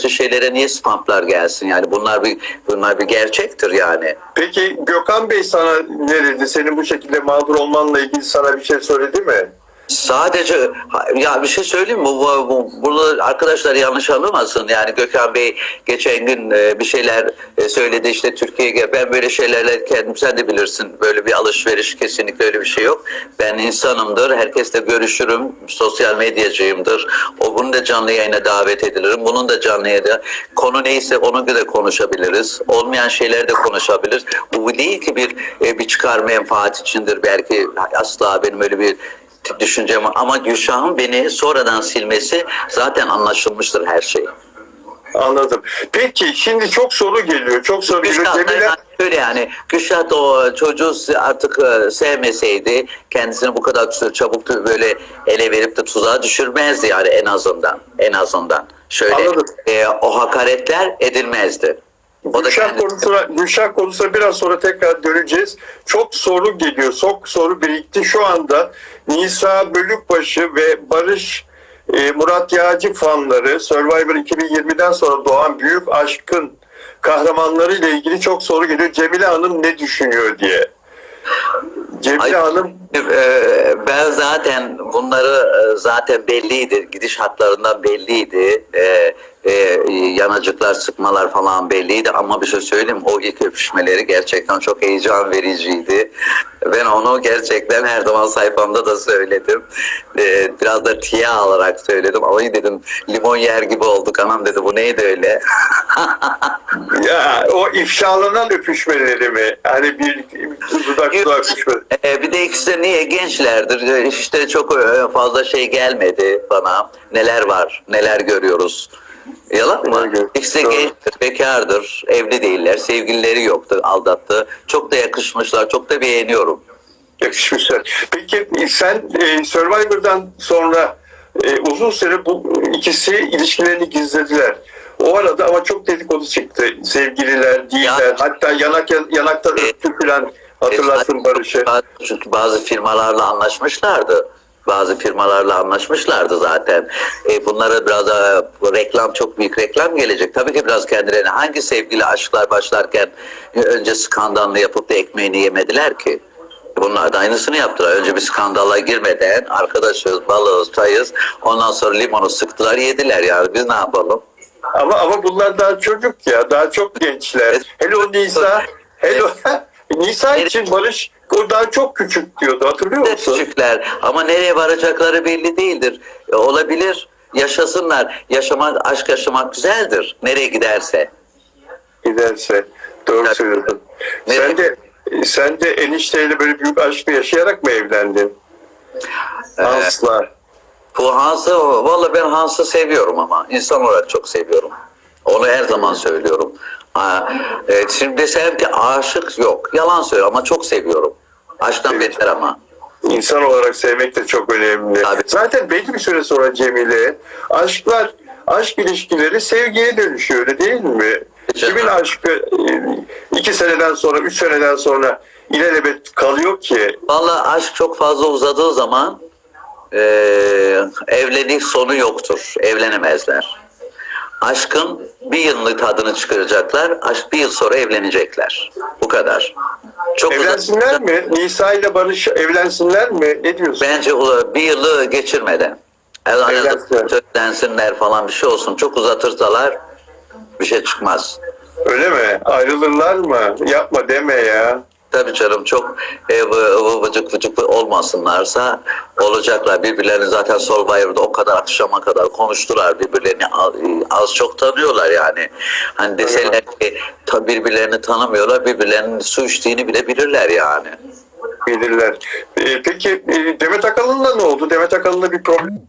böylece şeylere niye stamplar gelsin? Yani bunlar bir bunlar bir gerçektir yani. Peki Gökhan Bey sana ne dedi? Senin bu şekilde mağdur olmanla ilgili sana bir şey söyledi mi? Sadece ya bir şey söyleyeyim mi? Bu, bu, bu- burada arkadaşlar yanlış anlamasın. Yani Gökhan Bey geçen gün e, bir şeyler e, söyledi işte Türkiye'ye. Ben böyle şeylerle kendim sen de bilirsin. Böyle bir alışveriş kesinlikle öyle bir şey yok. Ben insanımdır. Herkesle görüşürüm. Sosyal medyacıyımdır. O bunu da canlı yayına davet edilirim. Bunun da canlı yayına konu neyse ona göre konuşabiliriz. Olmayan şeyler de konuşabiliriz. Bu değil ki bir e, bir çıkar menfaat içindir. Belki asla benim öyle bir düşüncem ama Gülşah'ın beni sonradan silmesi zaten anlaşılmıştır her şey. Anladım. Peki şimdi çok soru geliyor. Çok soru geliyor. Gülşah da Cemile yani şöyle yani Gülşah o çocuğu artık e, sevmeseydi kendisini bu kadar çabuk böyle ele verip de tuzağa düşürmezdi yani en azından en azından. Şöyle Anladım. e, o hakaretler edilmezdi. O Gülşah konusuna, Gülşah konusuna biraz sonra tekrar döneceğiz. Çok soru geliyor. Çok soru birikti. Şu anda Nisa Bölükbaşı ve Barış e, Murat Yağcı fanları Survivor 2020'den sonra doğan büyük aşkın kahramanları ile ilgili çok soru geliyor. Cemile Hanım ne düşünüyor diye. Cemile Ay- Hanım Ee, ben zaten bunları e, zaten belliydi. Gidiş hatlarından belliydi. Ee, e, yanacıklar, sıkmalar falan belliydi. Ama bir şey söyleyeyim o ilk öpüşmeleri gerçekten çok heyecan vericiydi. Ben onu gerçekten her zaman sayfamda da söyledim. Ee, biraz da tiye alarak söyledim. Ama dedim limon yer gibi olduk anam dedi. Bu neydi öyle? ya o ifşalanan öpüşmeleri mi? Hani bir dudak dudak öpüşmeleri. Ee, bir de ikisi niye gençlerdir. Ee, İşte çok e, fazla şey gelmedi bana. Neler var, neler görüyoruz. Yalan mı? İkisi de gençtir, bekardır, evli değiller, sevgilileri yoktu, aldattı. Çok da yakışmışlar, çok da beğeniyorum. Yakışmışlar. Peki sen e, Survivor'dan sonra e, uzun süre bu ikisi ilişkilerini gizlediler. O arada ama çok dedikodu çıktı. Sevgililer, değiller. Ya- Hatta yanak yanaktan E, öptü falan. Hatırlarsın Barış'ı. Çünkü bazı firmalarla anlaşmışlardı. Bazı firmalarla anlaşmışlardı zaten. E, bunlara biraz da reklam çok büyük reklam gelecek. Tabii ki biraz kendilerine hangi sevgili aşklar başlarken e, önce skandalını yapıp da ekmeğini yemediler ki. Bunlar da aynısını yaptılar. Önce bir skandala girmeden arkadaşız, balığız, çayız. Ondan sonra limonu sıktılar, yediler yani. Biz ne yapalım? Ama ama bunlar daha çocuk ya. Daha çok gençler. Hele o Nisa. Hele o- Nisa için Barış daha çok küçük diyordu. Hatırlıyor musun? küçükler ama nereye varacakları belli değildir. E, olabilir. Yaşasınlar. Yaşamak, aşk yaşamak güzeldir. Nereye giderse. Giderse. Doğru Evet. söylüyorsun. Sen de sen de enişteyle böyle büyük aşkı yaşayarak mı evlendin? Asla. Bu Hans'ı, valla ben Hans'ı seviyorum ama. insan olarak çok seviyorum. Onu her zaman söylüyorum. Aa, e, şimdi desem ki aşık yok. Yalan söylüyorum ama çok seviyorum. Aşktan beter ama. İnsan olarak sevmek de çok önemli. Tabii. Zaten belli bir süre sonra Cemile aşklar, aşk ilişkileri sevgiye dönüşüyor öyle değil mi? Canım. Kimin aşkı e, iki seneden sonra, üç seneden sonra ilelebet kalıyor ki? Valla aşk çok fazla uzadığı zaman e, evlilik sonu yoktur. Evlenemezler. Aşkın bir yıllık tadını çıkaracaklar. Aşk bir yıl sonra evlenecekler. Bu kadar. Çok Evlensinler uzat- mi? Nisa ile Barış evlensinler mi? Ne diyorsun? Bence bir yılı geçirmeden. Evlensinler falan bir şey olsun. Çok uzatırsalar bir şey çıkmaz. Öyle mi? Ayrılırlar mı? Yapma deme ya. Tabii canım çok e, vı- vıcık vıcık olmasınlarsa olacaklar. Birbirlerini zaten Survivor'da o kadar akşama kadar konuştular. Birbirlerini az, az çok tanıyorlar yani. Hani deseler ki birbirlerini tanımıyorlar. Birbirlerinin su içtiğini bile bilirler yani. Bilirler. Ee, peki e, Demet Akalın'la ne oldu? Demet Akalın'la bir problem